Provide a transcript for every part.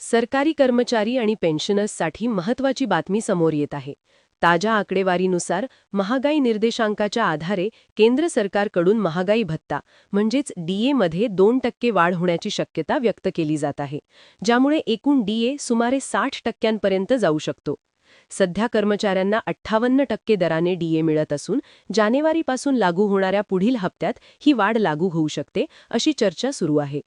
सरकारी कर्मचारी आणि पेन्शनर्ससाठी महत्वाची बातमी समोर येत आहे. ताज्या आकडेवारीनुसार महागाई निर्देशांकाच्या आधारे केंद्र सरकारकडून महागाई भत्ता म्हणजेच डीएमध्ये दोन टक्के वाढ होण्याची शक्यता व्यक्त केली जात आहे ज्यामुळे एकूण डीए सुमारे साठ टक्क्यांपर्यंत जाऊ शकतो. सध्या कर्मचाऱ्यांना अठ्ठावन्न टक्के दराने डीए मिळत असून जानेवारीपासून लागू होणाऱ्या पुढील हप्त्यात ही वाढ लागू होऊ शकते अशी चर्चा सुरू आहे.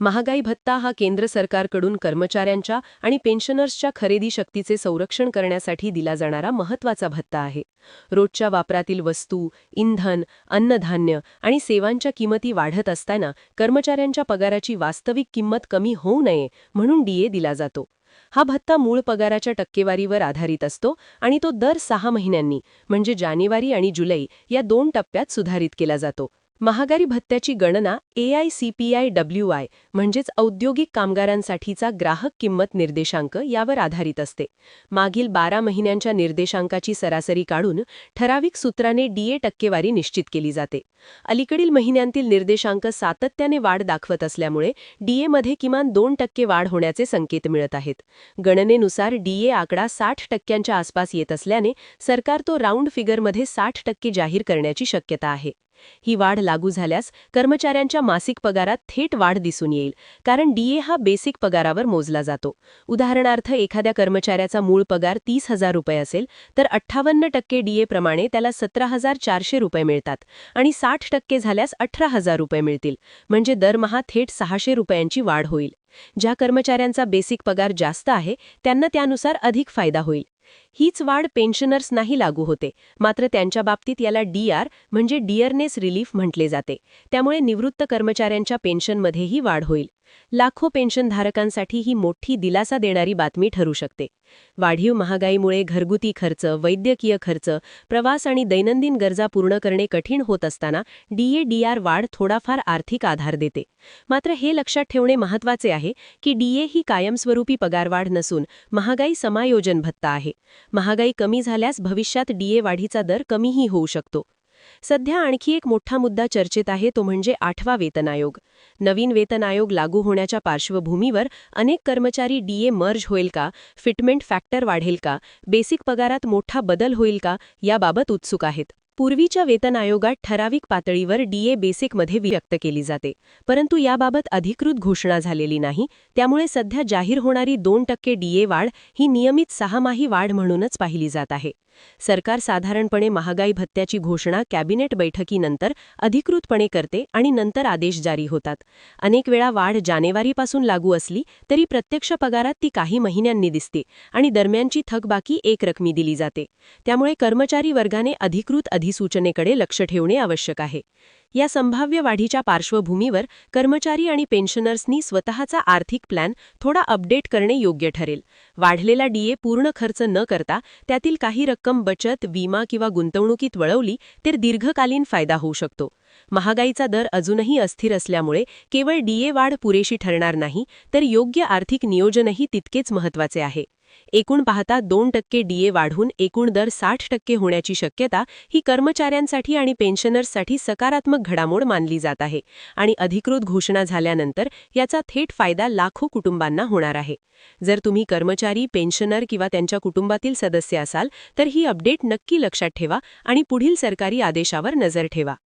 महागाई भत्ता हा केंद्र सरकारकडून कर्मचाऱ्यांच्या आणि पेन्शनर्सच्या खरेदी शक्तीचे संरक्षण करण्यासाठी दिला जाणारा महत्त्वाचा भत्ता आहे. रोजच्या वापरातील वस्तू इंधन अन्नधान्य आणि सेवांच्या किंमती वाढत असताना कर्मचाऱ्यांच्या पगाराची वास्तविक किंमत कमी होऊ नये म्हणून डीए दिला जातो. हा भत्ता मूळ पगाराच्या टक्केवारीवर आधारित असतो आणि तो दर सहा महिन्यांनी म्हणजे जानेवारी आणि जुलै या दोन टप्प्यात सुधारित केला जातो. महागारी भत्त्याची गणना एआयसीपीआय डब्ल्यू आय म्हणजेच औद्योगिक कामगारांसाठीचा ग्राहक किंमत निर्देशांक यावर आधारित असते. मागील बारा महिन्यांच्या निर्देशांकाची सरासरी काढून ठराविक सूत्राने डीए टक्केवारी निश्चित केली जाते. अलीकडील महिन्यांतील निर्देशांक सातत्याने वाढ दाखवत असल्यामुळे डीएमध्ये किमान दोन टक्के वाढ होण्याचे संकेत मिळत आहेत. गणनेनुसार डीए आकडा साठ टक्क्यांच्या आसपास येत असल्याने सरकार तो राऊंड फिगरमध्ये साठ टक्के जाहीर करण्याची शक्यता आहे. ही वाढ लागू झाल्यास कर्मचाऱ्यांच्या मासिक पगारात थेट वाढ दिसून येईल कारण डीए हा बेसिक पगारावर मोजला जातो. उदाहरणार्थ एखाद्या कर्मचाऱ्याचा मूळ पगार तीस हजार रुपये असेल तर अठ्ठावन्न टक्के डीए प्रमाणे त्याला सतरा हजार चारशे रुपये मिळतात आणि साठ टक्के झाल्यास अठरा हजार रुपये मिळतील म्हणजे दरमहा थेट सहाशे रुपयांची वाढ होईल. ज्या कर्मचाऱ्यांचा बेसिक पगार जास्त आहे त्यांना त्यानुसार अधिक फायदा होईल. हीच वाढ पेन्शनर्स नाही लागू होते. मात्र त्यांच्या बाबतीत याला डीआर म्हणजे डिअरनेस रिलीफ म्हटले जाते. त्यामुळे निवृत्त कर्मचाऱ्यांच्या पेन्शनमध्येही वाढ होईल. लाखो पेन्शनधारकांसाठी ही मोठी दिलासा देणारी बातमी ठरू शकते. वाढीव महागाईमुळे घरगुती खर्च वैद्यकीय खर्च प्रवास आणि दैनंदिन गरजा पूर्ण करणे कठीण होत असताना डीए डीआर वाढ थोडाफार आर्थिक आधार देते. मात्र हे लक्षात ठेवणे महत्त्वाचे आहे की डीए ही कायमस्वरूपी पगारवाढ नसून महागाई समायोजन भत्ता आहे. महागाई कमी झाल्यास भविष्यात डीए वाढीचा दर कमीही होऊ शकतो. सध्या आणखी एक मोठा मुद्दा चर्चेत आहे तो म्हणजे आठवा वेतन आयोग. नवीन वेतन आयोग लागू होण्याच्या पार्श्वभूमीवर अनेक कर्मचारी डीए मर्ज होईल का फिटमेंट फॅक्टर वाढेल का बेसिक पगारात मोठा बदल होईल का याबाबत उत्सुक आहेत. पूर्वीच्या वेतन आयोगात ठराविक पातळीवर डीए बेसिकमध्ये व्यक्त केली जाते. परंतु याबाबत अधिकृत घोषणा झालेली नाही. त्यामुळे सध्या जाहीर होणारी दोन टक्के डीए वाढ ही नियमित सहामाही वाढ म्हणूनच पाहिली जात आहे. सरकार साधारणपणे महागाई भत्त्याची घोषणा कॅबिनेट बैठकीनंतर अधिकृतपणे करते आणि नंतर आदेश जारी होतात. अनेक वेळा वाढ जानेवारीपासून लागू असली तरी प्रत्यक्ष पगारात ती काही महिन्यांनी दिसते आणि दरम्यानची थकबाकी एक रकमी दिली जाते. त्यामुळे कर्मचारी वर्गाने अधिकृत अधिसूचनेकडे लक्ष ठेवणे आवश्यक आहे. या संभाव्य वाढीच्या पार्श्वभूमीवर कर्मचारी आणि पेन्शनर्सनी स्वतःचा आर्थिक प्लॅन थोडा अपडेट करणे योग्य ठरेल. वाढलेला डीए पूर्ण खर्च न करता त्यातील काही रक्कम बचत विमा किंवा गुंतवणुकीत वळवली तर दीर्घकालीन फायदा होऊ शकतो. महागाईचा दर अजूनही अस्थिर असल्यामुळे केवळ डीए वाढ पुरेशी ठरणार नाही तर योग्य आर्थिक नियोजनही तितकेच महत्त्वाचे आहे. एकूण पाहता दोन टक्के डीए वाढून एकूण दर साठ टक्के होण्याची शक्यता ही कर्मचाऱ्यांसाठी आणि पेन्शनर्ससाठी सकारात्मक घडामोड मानली जात आहे आणि अधिकृत घोषणा झाल्यानंतर याचा थेट फायदा लाखो कुटुंबांना होणार आहे. जर तुम्ही कर्मचारी पेन्शनर किंवा त्यांच्या कुटुंबातील सदस्य असाल तर ही अपडेट नक्की लक्षात ठेवा आणि पुढील सरकारी आदेशावर नजर ठेवा.